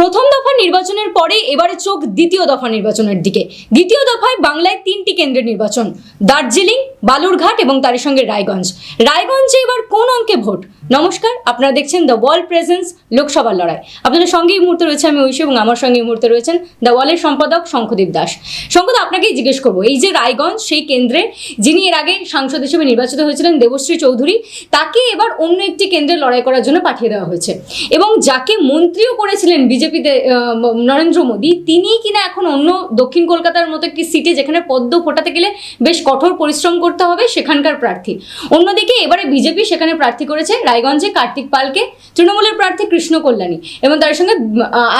প্রথম দফা নির্বাচনের পরে এবারে চোখ দ্বিতীয় দফা নির্বাচনের দিকে। দ্বিতীয় দফায় বাংলায় তিনটি কেন্দ্রের নির্বাচন, দার্জিলিং, বালুরঘাট এবং তার সঙ্গে রায়গঞ্জ। রায়গঞ্জে এবার কোন অঙ্কে ভোট? নমস্কার, আপনারা দেখছেন দ্য ওয়াল প্রেজেন্স লোকসভার লড়াই। আপনাদের সঙ্গে এই মুহূর্তে রয়েছে আমি ঐশী এবং আমার সঙ্গে এই মুহূর্তে রয়েছেন দ্য ওয়ালের সম্পাদক শঙ্খদীপ দাস। শঙ্কদ আপনাকেই জিজ্ঞেস করব, এই যে রায়গঞ্জ, সেই কেন্দ্রে যিনি এর আগে সাংসদ হিসেবে নির্বাচিত হয়েছিলেন, দেবশ্রী চৌধুরী, তাকে এবার অন্য একটি কেন্দ্রে লড়াই করার জন্য পাঠিয়ে দেওয়া হয়েছে। এবং যাকে মন্ত্রীও করেছিলেন বিজেপিতে নরেন্দ্র মোদী তিনি কিনা এখন অন্য দক্ষিণ কলকাতার মতো একটি সিটে যেখানে পদ্ম ফোটাতে গেলে বেশ কঠোর পরিশ্রম করতে হবে সেখানকার প্রার্থী। অন্যদিকে এবারে বিজেপি সেখানে প্রার্থী করেছে রায়গঞ্জে কার্তিক পালকে, তৃণমূলের প্রার্থী কৃষ্ণ কল্যাণী এবং তার সঙ্গে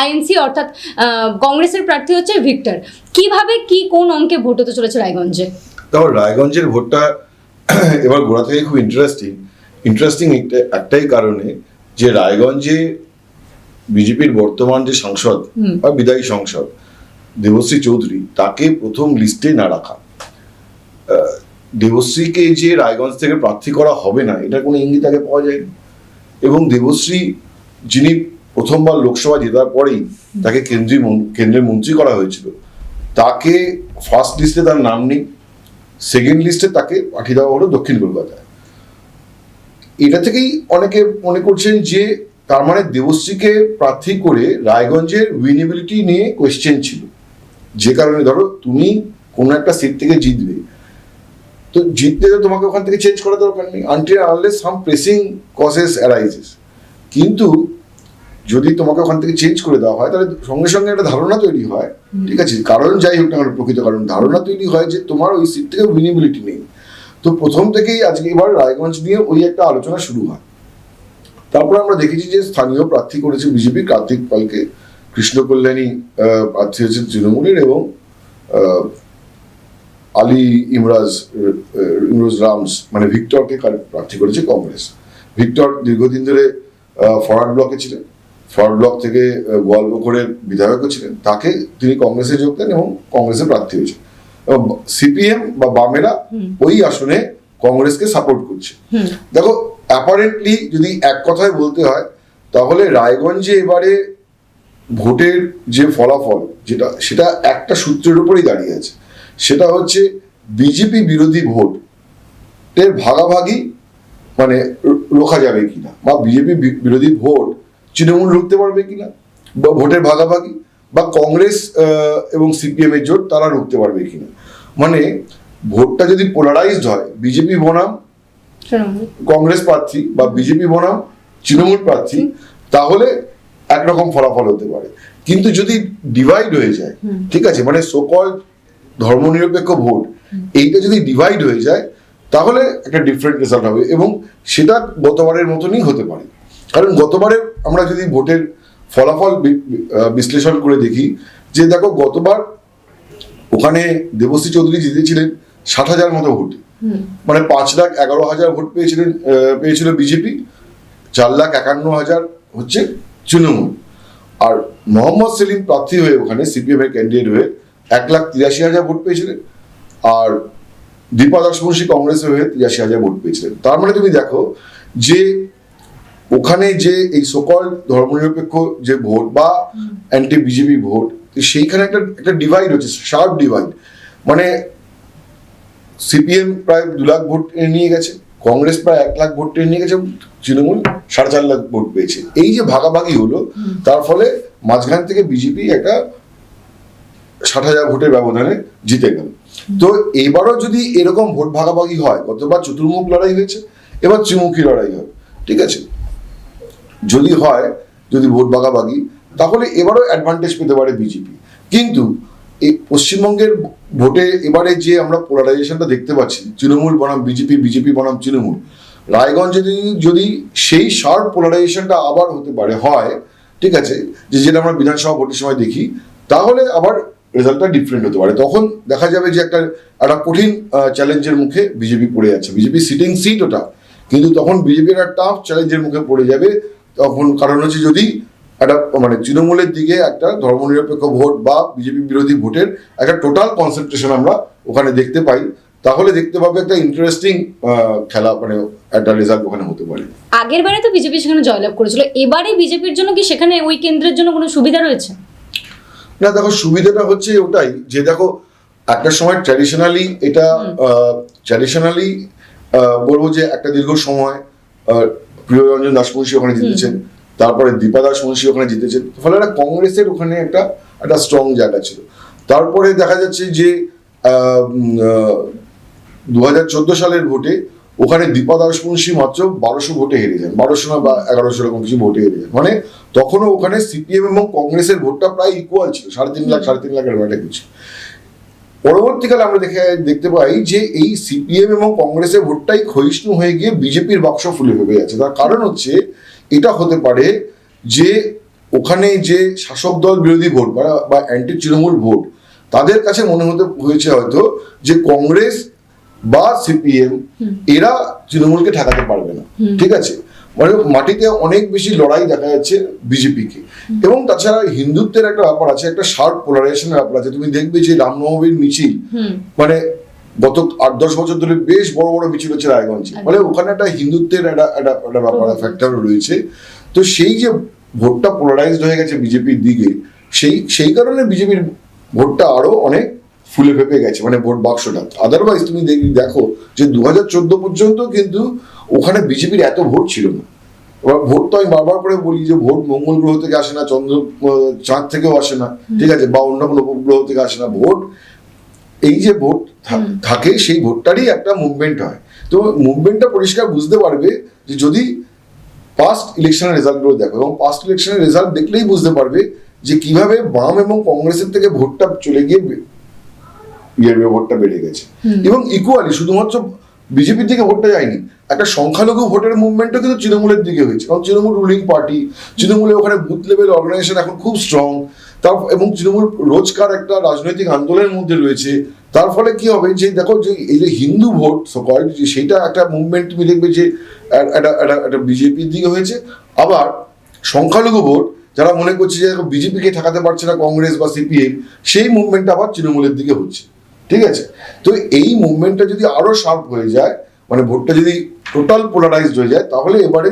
আইএনসি অর্থাৎ কংগ্রেসের প্রার্থী হচ্ছে ভিক্টর। কীভাবে, কি, কোন অঙ্কে ভোট হতে চলেছে রায়গঞ্জে? তারপর রায়গঞ্জের ভোটটা এবার গোড়া থেকে খুব ইন্টারেস্টিং ইন্টারেস্টিং একটাই কারণে যে রায়গঞ্জে বিজেপির বর্তমান যে সাংসদ। বা বিদায়ী সংসদ দেবশ্রী চৌধুরী তাকে প্রথম লিস্টে না রাখা। দেবশ্রীকে যে রায়গঞ্জ থেকে প্রার্থী করা হবে না এটা কোনো ইঙ্গিত আগে পাওয়া যায়নি। এবং দেবশ্রী যিনি প্রথমবার লোকসভা জেতার পরেই তাকে কেন্দ্রীয় কেন্দ্রের মন্ত্রী করা হয়েছিল তাকে ফার্স্ট লিস্টে তার নাম নেই সেকেন্ড লিস্টে তাকে পাঠিয়ে দেওয়া হলো দক্ষিণ কলকাতায়। এটা থেকেই অনেকে মনে করছেন যে তার মানে দেবশ্রীকে প্রার্থী করে রায়গঞ্জের উইনেবিলিটি নিয়ে কোয়েশ্চেন ছিল। যে কারণে ধরো তুমি কোনো একটা সিট থেকে জিতবে। তো জিততে তো তোমাকে ওখান থেকে চেঞ্জ করার দরকার নেই until unless some pressing causes arises কিন্তু যদি তোমাকে ওখান থেকে চেঞ্জ করে দেওয়া হয় তাহলে সঙ্গে সঙ্গে একটা ধারণা তৈরি হয়। ঠিক আছে? কারণ যাই হোক না প্রকৃত কারণ ধারণা তৈরি হয় যে তোমার ওই সিট থেকে উইনিবিলিটি নেই। তো প্রথম থেকেই আজকে এবার রায়গঞ্জ নিয়ে ওই একটা আলোচনা শুরু হয়। তারপর আমরা দেখেছি যে স্থানীয় প্রার্থী করেছে বিজেপি কার্তিক পালকে কৃষ্ণ কল্যাণী প্রার্থী হয়েছে তৃণমূলের এবং আলী ইমরাজ ইমরোজ রামস মানে ভিক্টরকে প্রার্থী করেছে কংগ্রেস। ভিক্টর দীর্ঘদিন ধরে ফরওয়ার্ড ব্লকে ছিলেন। ফরওয়ার্ড ব্লক থেকে গোয়ালপুকুরের বিধায়কও ছিলেন। তাকে তিনি কংগ্রেসে যোগ দেন এবং কংগ্রেসে প্রার্থী হয়েছেন এবং সিপিএম বা বামেরা ওই আসনে কংগ্রেসকে সাপোর্ট করছে। দেখো অ্যাপারেন্টলি যদি এক কথায় বলতে হয়, তাহলে রায়গঞ্জে এবারে ভোটের যে ফলাফল, যেটা, সেটা একটা সূত্রের উপরেই দাঁড়িয়ে আছে। সেটা হচ্ছে বিজেপি বিরোধী ভোট এর ভাগাভাগি মানে রোখা যাবে কিনা? বা বিজেপি বিরোধী ভোট তৃণমূল রুখতে পারবে কিনা? বা ভোটের ভাগাভাগি? বা কংগ্রেস এবং সিপিএম এর জোট তারা রুখতে পারবে কিনা? মানে ভোটটা যদি পোলারাইজড হয়, বিজেপি বনাম কংগ্রেস প্রার্থী বা বিজেপি বনাম তৃণমূল প্রার্থী তাহলে একরকম ফলাফল হতে পারে। কিন্তু যদি ডিভাইড হয়ে যায় ঠিক আছে মানে সকল ধর্মনিরপেক্ষ ভোট এইটা যদি ডিভাইড হয়ে যায় তাহলে একটা ডিফারেন্ট রেজাল্ট হবে এবং সেটা গতবারের মতনই হতে পারে। কারণ গতবারের আমরা যদি ভোটের ফলাফল বিশ্লেষণ করে দেখি যে দেখো গতবার ওখানে দেবশ্রী চৌধুরী জিতেছিলেন ষাট হাজার মতো ভোট। মানে পাঁচ লাখ এগারো হাজার ভোট পেয়েছিলেন পেয়েছিল বিজেপি চার লাখ একান্ন হাজার হচ্ছে তৃণমূল। আর মোহাম্মদ সেলিম প্রার্থী হয়ে ওখানে সিপিএম এর ক্যান্ডিডেট হয়ে এক লাখ তিরাশি হাজার ভোট পেয়েছিলেন। আর দীপা দাসমুন্সী কংগ্রেসের হয়ে তিরাশি হাজার ভোট পেয়েছিলেন। তার মানে তুমি দেখো যে ওখানে যে এই সকল ধর্মনিরপেক্ষ যে ভোট বা অ্যান্টি বিজেপি ভোট সেইখানে একটা একটা ডিভাইড হচ্ছে শার্প ডিভাইড মানে সিপিএম প্রায় দু লাখ ভোট নিয়ে গেছে কংগ্রেস প্রায় এক লাখ ভোট নিয়ে গেছে তৃণমূল সাড়ে চার লাখ ভোট পেয়েছে। এই যে ভাগাভাগি হলো তার ফলে মাঝখান থেকে বিজেপি একটা ষাট হাজার ভোটের ব্যবধানে জিতে গেল। তো এবারও যদি এরকম ভোট ভাগাভাগি হয় গতবার চতুর্মুখ লড়াই হয়েছে এবার ত্রিমুখী লড়াই হয় ঠিক আছে? যদি হয় যদি ভোট ভাগাভাগি তাহলে এবারও অ্যাডভান্টেজ পেতে পারে বিজেপি। কিন্তু এই পশ্চিমবঙ্গের ভোটে এবারে যে আমরা পোলারাইজেশনটা দেখতে পাচ্ছি, তৃণমূল বনাম, বিজেপি বিজেপি বনাম, তৃণমূল। রায়গঞ্জে যদি যদি সেই শার্প পোলারাইজেশনটা আবার হতে পারে, হয়, ঠিক আছে, যে যেটা আমরা বিধানসভা ভোটের সময় দেখি, তাহলে আবার রেজাল্টটা ডিফারেন্ট হতে পারে। তখন দেখা যাবে যে একটা একটা কঠিন চ্যালেঞ্জের মুখে বিজেপি পড়ে যাচ্ছে। বিজেপি সিটিং সিট ওটা। কিন্তু তখন বিজেপি একটা টাফ চ্যালেঞ্জের মুখে পড়ে যাবে। তখন কারণ হচ্ছে যদি একটা মানে তৃণমূলের দিকে একটা ধর্মনিরপেক্ষ ভোট বা বিজেপি বিরোধী ভোটের একটা টোটাল কনসেন্ট্রেশন আমরা ওখানে দেখতে পাই। তাহলে দেখতে পাবে একটা ইন্টারেস্টিং খেলা মানে একটা রেজাল্ট ওখানে হতে পারে। আগের বারে তো বিজেপি সেখানে জয়লাভ করেছিল। এবারে বিজেপির জন্য কি সেখানে ওই কেন্দ্রের জন্য কোনো সুবিধা রয়েছে? না দেখো সুবিধাটা হচ্ছে ওটাই যে দেখো একটা সময় ট্র্যাডিশনালি এটা ট্র্যাডিশনালি বলব যে একটা দীর্ঘ সময় প্রিয়রঞ্জন দাসমুন্সী ওখানে জিতেছেন। তারপরে দীপা দাসমুন্সী ওখানে জিতেছেন ফলে একটা কংগ্রেসের ওখানে একটা একটা স্ট্রং জায়গা ছিল। তারপরে দেখা যাচ্ছে যে দু হাজার চোদ্দ সালের ভোটে ওখানে দীপা দাসমুন্সী মাত্র বারোশো ভোটে হেরে যান। বারোশো না, বা এগারোশো এরকম কিছু ভোটে হেরে যান। মানে তখনও ওখানে সিপিএম এবং কংগ্রেসের ভোটটা প্রায় ইকুয়াল ছিল, সাড়ে তিন লাখ, সাড়ে তিন লাখের একটা কিছু। পরবর্তীকালে আমরা দেখে, দেখতে পাই যে এই সিপিএম এবং কংগ্রেসের ভোটটাই ক্ষয়িষ্ণু হয়ে গিয়ে বিজেপির বাক্স ফুলে ভেবে যাচ্ছে। তার কারণ হচ্ছে এটা হতে পারে যে ওখানে যে শাসক দল বিরোধী ভোট বা- অ্যান্টি তৃণমূল ভোট তাদের কাছে মনে হতে হয়েছে হয়তো যে কংগ্রেস বা সিপিএম এরা তৃণমূলকে ঠেকাতে পারবে না। ঠিক আছে? মানে মাটিতে অনেক বেশি লড়াই দেখা যাচ্ছে বিজেপিকে। এবং তাছাড়া হিন্দুত্বের একটা ব্যাপার আছে একটা শার্প পোলারাইজেশনের ব্যাপার আছে। তুমি দেখবে যে রামনবমীর মিছিল মানে গত আট দশ বছর ধরে বেশ বড় বড় মিছিল হচ্ছে রায়গঞ্জে। মানে ওখানে একটা হিন্দুত্বের একটা একটা একটা ব্যাপার ফ্যাক্টর রয়েছে। তো সেই যে ভোটটা পোলারাইজড হয়ে গেছে বিজেপির দিকে সেই সেই কারণে বিজেপির ভোটটা আরও অনেক ফুলে ফেপে গেছে মানে ভোট বাক্সটা। আদারওয়াইজ তুমি দেখ- দেখো যে দু হাজার চোদ্দ পর্যন্ত কিন্তু ওখানে বিজেপির এত ভোট ছিল না। এবার ভোট তো আমি বারবার করে বলি যে ভোট মঙ্গল গ্রহ থেকে আসে না চন্দ্র চাঁদ থেকেও আসে না ঠিক আছে বা অন্য কোনো উপগ্রহ থেকে আসে না। ভোট এই যে ভোট। থাকে সেই ভোটটারই একটা মুভমেন্ট হয়। তো মুভমেন্টটা পরিষ্কার বুঝতে পারবে যে যদি পাস্ট ইলেকশনের রেজাল্টগুলো দেখো এবং পাস্ট ইলেকশনের রেজাল্ট দেখলেই বুঝতে পারবে যে কীভাবে বাম এবং কংগ্রেসের থেকে ভোটটা চলে গিয়ে ইয়ের ভোটটা বেড়ে গেছে। এবং ইকুয়ালি শুধুমাত্র বিজেপির দিকে ভোটটা যায়নি একটা সংখ্যালঘু ভোটের মুভমেন্টও কিন্তু তৃণমূলের দিকে হয়েছে। কারণ তৃণমূল রুলিং পার্টি তৃণমূলে ওখানে বুথ লেভেল অর্গানাইজেশন এখন খুব স্ট্রং তার এবং তৃণমূল রোজকার একটা রাজনৈতিক আন্দোলনের মধ্যে রয়েছে। তার ফলে কি হবে যে, দেখো যে, এই যে হিন্দু ভোট সকল যে সেইটা একটা মুভমেন্ট তুমি দেখবে যে একটা বিজেপির দিকে হয়েছে। আবার সংখ্যালঘু ভোট, যারা মনে করছে যে বিজেপিকে ঠেকাতে পারছে না কংগ্রেস বা সিপিএম, সেই মুভমেন্টটা আবার তৃণমূলের দিকে হচ্ছে। ঠিক আছে? তো এই মুভমেন্টটা যদি আরও শার্প হয়ে যায় মানে ভোটটা যদি টোটাল পোলারাইজড হয়ে যায়, তাহলে এবারে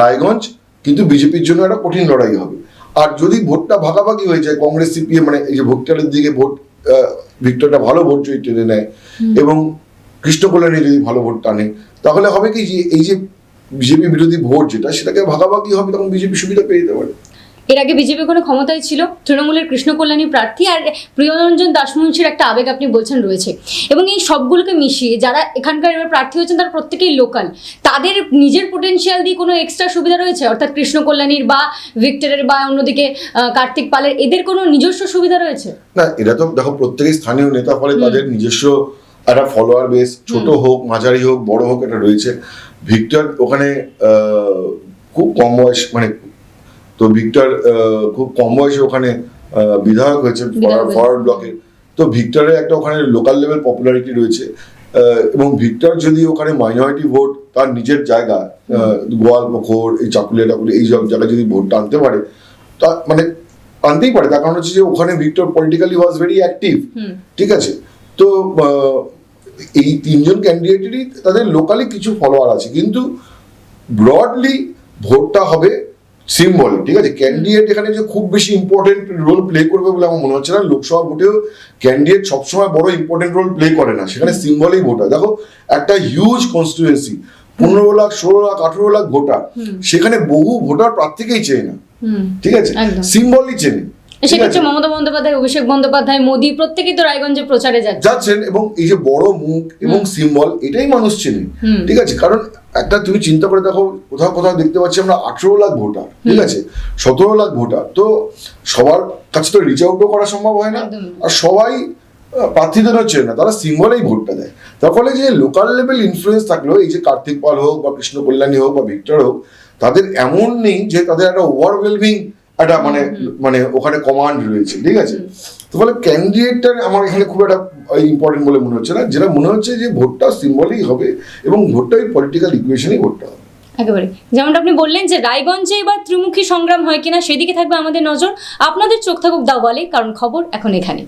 রায়গঞ্জ কিন্তু বিজেপির জন্য একটা কঠিন লড়াই হবে। আর যদি ভোটটা ভাগাভাগি হয়ে যায় কংগ্রেস সিপিএম মানে এই যে ভোটটারের দিকে ভোট ভিক্টরটা ভালো ভোট যদি টেনে নেয় এবং কৃষ্ণকল্যাণী যদি ভালো ভোট টানে তাহলে হবে কি যে এই যে বিজেপি বিরোধী ভোট যেটা সেটাকে ভাগাভাগি হবে তখন বিজেপি সুবিধা পেয়ে যেতে পারে। এর আগে বিজেপি কোনো ক্ষমতায় ছিল? তৃণমূলের কৃষ্ণ কল্যাণী প্রার্থী আর প্রিয়রঞ্জন দাসমুন্সির একটা আবেগ আপনি বলছেন রয়েছে। এবং এই সবগুলোকে মিশিয়ে যারা এখানকার এবার প্রার্থী হয়েছেন তারা প্রত্যেকেই লোকাল। তাদের নিজের পোটেনশিয়াল দিয়ে কোনো এক্সট্রা সুবিধা রয়েছে? অর্থাৎ কৃষ্ণ কল্যাণীর বা ভিক্টরের বা অন্যদিকে কার্তিক পালের এদের কোনো নিজস্ব সুবিধা রয়েছে? না এটা তো দেখো প্রত্যেকেই স্থানীয় নেতা ফলে তাদের নিজস্ব একটা ফলোয়ার বেস ছোট হোক মাঝারি হোক বড় হোক এটা রয়েছে। ভিক্টর ওখানে খুব কম বয়স মানে তো ভিক্টর খুব কম বয়সে ওখানে বিধায়ক হয়েছে ফরওয়ার্ড ব্লকের তো ভিক্টরের একটা ওখানে লোকাল লেভেল পপুলারিটি রয়েছে এবং ভিক্টর যদি ওখানে মাইনরিটি ভোট তার নিজের জায়গা আহ, গোয়ালপুকুর এই চাকুলিয়া টাকুলি এই সব জায়গায় যদি ভোট টানতে পারে তা মানে আনতেই পারে। তার কারণ হচ্ছে যে ওখানে Victor politically was very active ঠিক আছে? তো এই তিনজন ক্যান্ডিডেটেরই তাদের লোকালি কিছু ফলোয়ার আছে। কিন্তু ব্রডলি ভোটটা হবে সিম্বল ঠিক আছে? ক্যান্ডিডেট এখানে যে খুব বেশি ইম্পর্টেন্ট রোল প্লে করবে বলে আমার মনে হচ্ছে না। লোকসভা ভোটেও ক্যান্ডিডেট সবসময় বড় ইম্পর্টেন্ট রোল প্লে করে না। সেখানে সিম্বলেই ভোট হয় দেখো একটা হিউজ কনস্টিটুয়েন্সি পনেরো লাখ ষোলো লাখ আঠেরো লাখ ভোটার। সেখানে বহু ভোটার প্রার্থীকেই চেনে না। ঠিক আছে। সিম্বলই চেনে। সেক্ষেত্রে? মমতা বন্দ্যোপাধ্যায় অভিষেক বন্দ্যোপাধ্যায় মোদী প্রত্যেকেই তো রায়গঞ্জে প্রচারে যাচ্ছে। যাচ্ছেন এবং এই যে বড় মুখ এবং সিম্বল এটাই মানুষ চেনে। ঠিক আছে কারণ একটা তুমি চিন্তা করে দেখো কোথাও কোথাও দেখতে পাচ্ছি আমরা আঠেরো লাখ ভোটার ঠিক আছে? সতেরো লাখ ভোটার। তো সবার কাছে তো রিচ আউটও করা সম্ভব হয় না। আর সবাই প্রার্থীদেরও চেনে না তারা সিম্বলেই ভোটটা দেয়। তার ফলে যে লোকাল লেভেল ইনফ্লুয়েন্স থাকলেও এই যে কার্তিক পাল হোক বা কৃষ্ণ কল্যাণী হোক বা ভিক্টর হোক তাদের এমন নেই যে তাদের একটা ওভারওয়েলমিং একটা মানে মানে ওখানে কমান্ড রয়েছে ঠিক আছে? তো ফলে ক্যান্ডিডেটটা আমার এখানে খুব একটা ইম্পর্টেন্ট বলে মনে হচ্ছে না। যেটা মনে হচ্ছে যে ভোটটা সিম্বলই হবে এবং ভোটটা ওই পলিটিক্যাল ইকুয়েশনই ভোটটা হবে। একেবারে। যেমনটা আপনি বললেন যে রায়গঞ্জে এবার ত্রিমুখী সংগ্রাম হয় কিনা সেদিকে থাকবে আমাদের নজর। আপনাদের চোখ থাকুক দাওয়ালে কারণ খবর এখন এখানে।